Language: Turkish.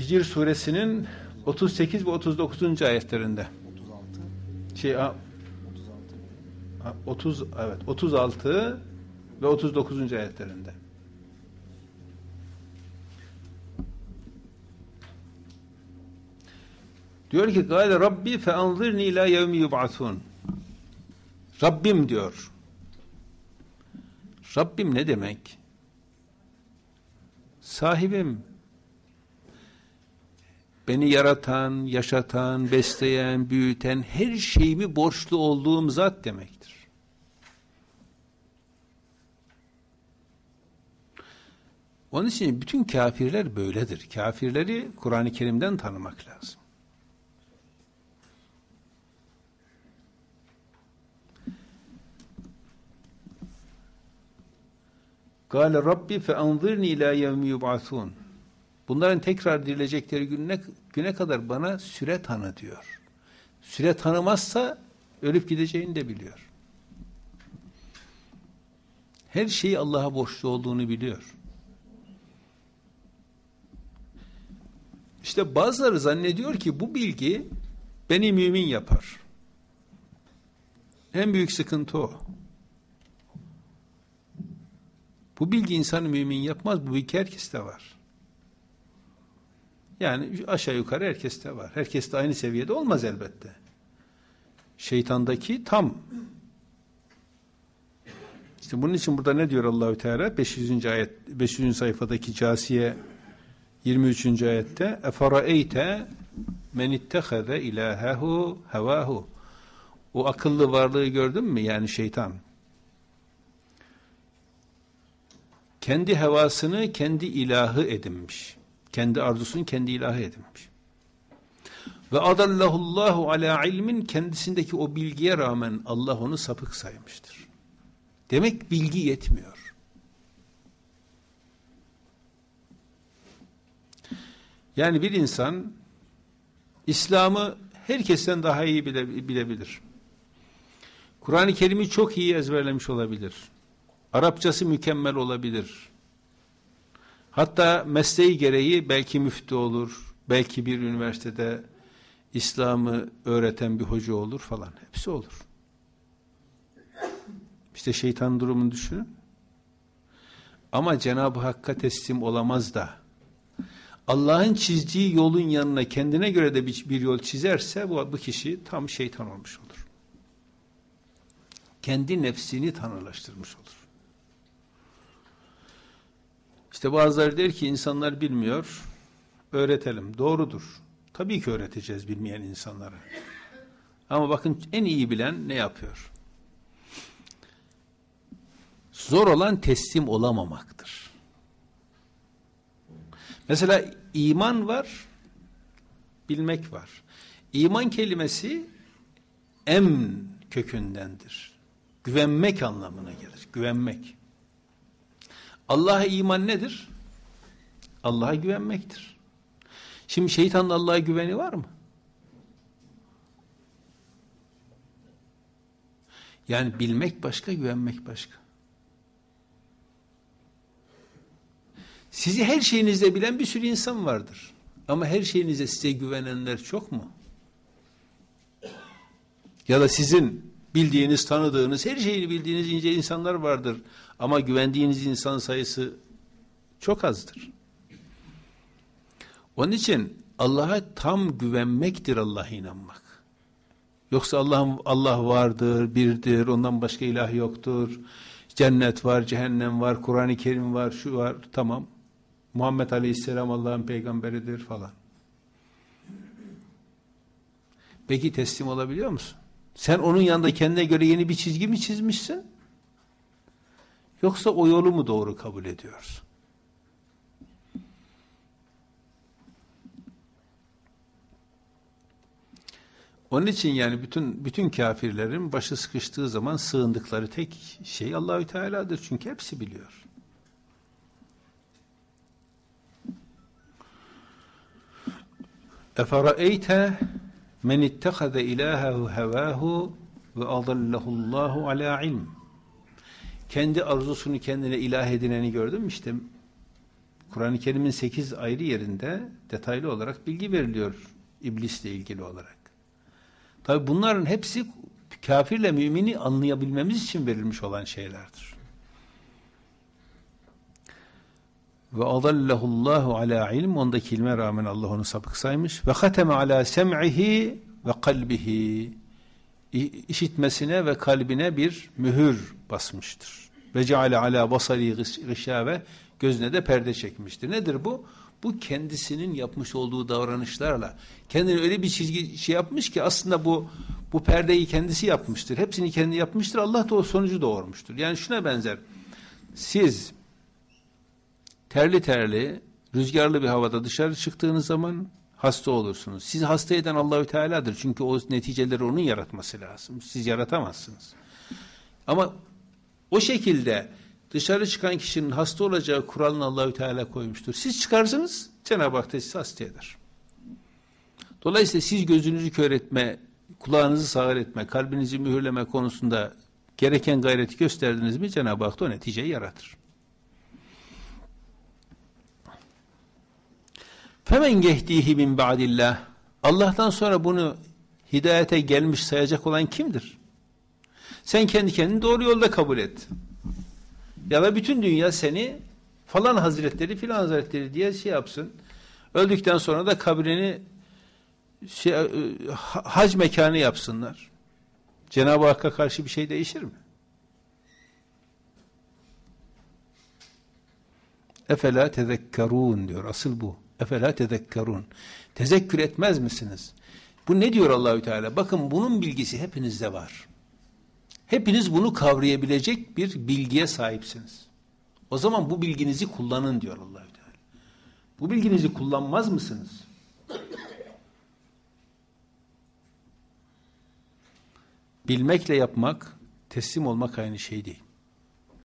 Hicr suresinin 38 ve 39. ayetlerinde. 36. Şey a- 36. a- 30 evet 36 ve 39. ayetlerinde. Diyor ki Gale Rabbi fe anzirni ila yevmi yub'athun. Rabbim diyor. Rabbim ne demek? Sahibim. Beni yaratan, yaşatan, besleyen, büyüten, her şeyimi borçlu olduğum zat demektir. Onun için bütün kafirler böyledir. Kafirleri Kur'an-ı Kerim'den tanımak lazım. Rabbi fe anzirni ilâ yevmi yub'athûn. Bunların tekrar dirilecekleri güne, güne kadar bana süre tanı diyor. Süre tanımazsa ölüp gideceğini de biliyor. Her şeyi Allah'a borçlu olduğunu biliyor. İşte bazıları zannediyor ki bu bilgi beni mümin yapar. En büyük sıkıntı o. Bu bilgi insanı mümin yapmaz. Bu bilgi herkeste var. Yani aşağı yukarı herkeste var. Herkes de aynı seviyede olmaz elbette. Şeytandaki tam. İşte bunun için burada ne diyor Allahü Teala? 500. ayet 500. sayfadaki Casiye 23. ayette efaraeyte men ittehaze ilahehu hevahu o akıllı varlığı gördün mü? Yani şeytan. Kendi hevasını kendi ilahı edinmiş. Kendi arzusunu kendi ilahı edinmiş. Ve adallahullahu ala ilmin kendisindeki o bilgiye rağmen Allah onu sapık saymıştır. Demek bilgi yetmiyor. Yani bir insan İslam'ı herkesten daha iyi bile, bilebilir. Kur'an-ı Kerim'i çok iyi ezberlemiş olabilir. Arapçası mükemmel olabilir. Hatta mesleği gereği belki müftü olur, belki bir üniversitede İslam'ı öğreten bir hoca olur falan. Hepsi olur. İşte şeytan durumunu düşünün. Ama Cenab-ı Hakk'a teslim olamaz da Allah'ın çizdiği yolun yanına kendine göre de bir, yol çizerse bu, bu kişi tam şeytan olmuş olur. Kendi nefsini tanrılaştırmış olur. İşte bazıları der ki insanlar bilmiyor, öğretelim. Doğrudur. Tabii ki öğreteceğiz bilmeyen insanlara. Ama bakın en iyi bilen ne yapıyor? Zor olan teslim olamamaktır. Mesela iman var, bilmek var. İman kelimesi emn kökündendir. Güvenmek anlamına gelir. Güvenmek. Allah'a iman nedir? Allah'a güvenmektir. Şimdi şeytanın Allah'a güveni var mı? Yani bilmek başka, güvenmek başka. Sizi her şeyinizde bilen bir sürü insan vardır. Ama her şeyinize size güvenenler çok mu? Ya da sizin bildiğiniz, tanıdığınız, her şeyini bildiğiniz ince insanlar vardır. Ama güvendiğiniz insan sayısı çok azdır. Onun için Allah'a tam güvenmektir Allah'a inanmak. Yoksa Allah Allah vardır, birdir, ondan başka ilah yoktur. Cennet var, cehennem var, Kur'an-ı Kerim var, şu var, tamam. Muhammed Aleyhisselam Allah'ın peygamberidir falan. Peki teslim olabiliyor musun? Sen onun yanında kendine göre yeni bir çizgi mi çizmişsin? Yoksa o yolu mu doğru kabul ediyorsun? Onun için yani bütün bütün kafirlerin başı sıkıştığı zaman sığındıkları tek şey Allahü Teala'dır. Çünkü hepsi biliyor. Eferaeyte men ittahaze ilahehu hevahu ve adallahullahu ala ilm. Kendi arzusunu kendine ilah edineni gördün mü işte Kur'an-ı Kerim'in 8 ayrı yerinde detaylı olarak bilgi veriliyor iblisle ilgili olarak. Tabi bunların hepsi kafirle mümini anlayabilmemiz için verilmiş olan şeylerdir. Ve adallahullahu ala ilm ondaki ilme rağmen Allah onu sapık saymış ve hateme ala sem'ihi ve kalbihi işitmesine ve kalbine bir mühür basmıştır. Ve ceale ala basari gışave gözüne de perde çekmiştir. Nedir bu? Bu kendisinin yapmış olduğu davranışlarla kendini öyle bir çizgi şey yapmış ki aslında bu bu perdeyi kendisi yapmıştır. Hepsini kendi yapmıştır. Allah da o sonucu doğurmuştur. Yani şuna benzer. Siz terli terli, rüzgarlı bir havada dışarı çıktığınız zaman hasta olursunuz. Sizi hasta eden Allahü Teala'dır. Çünkü o neticeleri onun yaratması lazım. Siz yaratamazsınız. Ama o şekilde dışarı çıkan kişinin hasta olacağı kuralını Allahü Teala koymuştur. Siz çıkarsınız, Cenab-ı Hak da sizi hasta eder. Dolayısıyla siz gözünüzü kör etme, kulağınızı sağır etme, kalbinizi mühürleme konusunda gereken gayreti gösterdiniz mi Cenab-ı Hak da o neticeyi yaratır. Femen gehdihi min ba'dillah. Allah'tan sonra bunu hidayete gelmiş sayacak olan kimdir? Sen kendi kendini doğru yolda kabul et. Ya da bütün dünya seni falan hazretleri filan hazretleri diye şey yapsın. Öldükten sonra da kabrini şey, e, hac mekanı yapsınlar. Cenab-ı Hakk'a karşı bir şey değişir mi? Efela tezekkerun diyor. Asıl bu. Efela tezekkerun. Tezekkür etmez misiniz? Bu ne diyor Allahü Teala? Bakın bunun bilgisi hepinizde var. Hepiniz bunu kavrayabilecek bir bilgiye sahipsiniz. O zaman bu bilginizi kullanın diyor Allahü Teala. Bu bilginizi kullanmaz mısınız? Bilmekle yapmak, teslim olmak aynı şey değil.